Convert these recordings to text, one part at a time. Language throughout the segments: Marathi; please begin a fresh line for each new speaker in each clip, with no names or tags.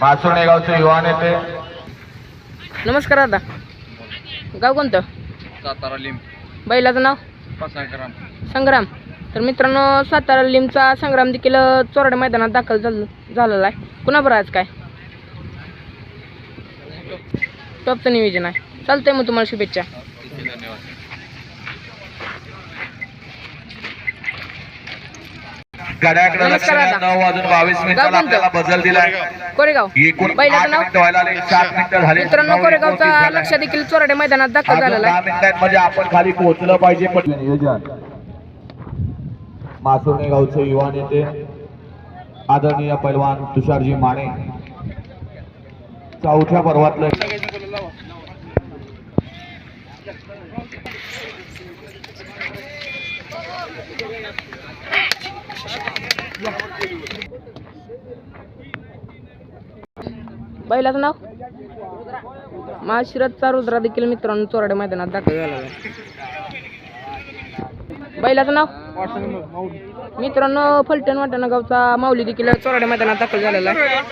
मासुर्णे गावचे युवा नेते.
नमस्कार दादा. गाव कोणतं?
सातारा लिंब.
बैलाचं नाव?
संग्राम
संग्राम. तर मित्रांनो सातारा लिमचा संग्राम देखील चोरडे मैदानात दाखल झाल झालेला आहे. कुणाबरोबर आज काय? टॉपचं नियोजन आहे. चालतंय मग तुम्हाला शुभेच्छा.
गड्याकडे लक्ष द्या. नऊ वाजून बावीस मिनिटाला
गाव कोणतं?
आपल्याला बदल दिलाय.
कोरेगाव.
एकूण
बैलाचं नाव?
मिनिटं व्हायला आले. सात मिनिटं झाले.
मित्रांनो
नऊ
कोरेगावचा
झाले.
लक्ष देखील चोरडे मैदानात दाखल
अजून
झालेला
दहा
आहे
मिनिटांमध्ये आपण खाली पोहोचलं पाहिजे. पण नियोजन मासुर्णे गावचे युवा नेते आदरणीय पैलवान तुषारजी माने. चौथ्या पर्वातलं
बैलाचं नाव? माशिरथचा रुद्रा देखील मित्रांनो चोराडे मैदानात दाखल. झाला बैलाचं नाव? मित्रांनो फलटण वाटाणा गावचा माऊली देखील चोराडे मैदानात दाखल झालेला आहे.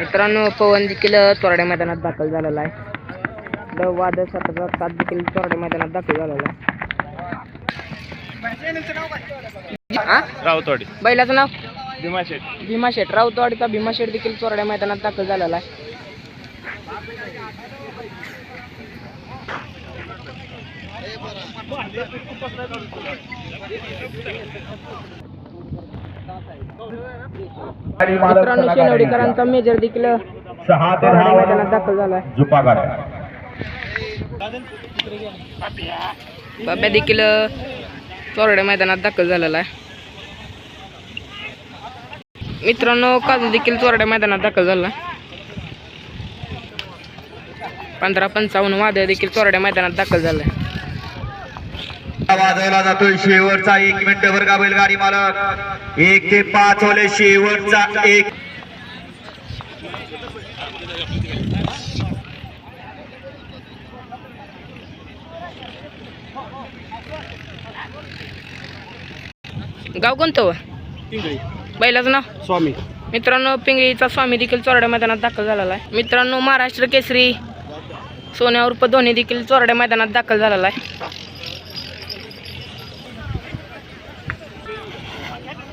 मित्रांनो पवन देखील चोरड्या मैदानात दाखल झालेला आहे. द वाद सतरा सात देखील चोरड्या मैदानात दाखल झालेला आहे. हा?
रावतवाडी
बैलाचं नाव?
भीमा शेठ.
भीमा शेठ. राऊतवाडीचा भीमा शेठ देखील चोरड्या मैदानात दाखल झालेला आहे. मित्रांनो शेनवडीकरांचा मेजर देखील मैदानात दाखल झाला आहे.
झुपा
बाब्या देखील चोरड्या मैदानात दाखल झालेला आहे. मित्रांनो काजू देखील चोरड्या मैदानात दाखल झाला. पंधरा पंचावन्न वादळ देखील चोरड्या मैदानात दाखल झालाय
वाजवला जातोय. शेवटचा एक मिनिट वर का बैलगाडी मालक. एक ते पाच वाले शेवटचा एक.
गाव कोणतं? बैलाचं नाव?
स्वामी.
मित्रांनो पिंगळीचा स्वामी देखील चोरड्या मैदानात दाखल झालेला आहे. मित्रांनो महाराष्ट्र केसरी सोन्या उर्फ धोनी देखील चोरड्या मैदानात दाखल झालेला आहे. Yeah.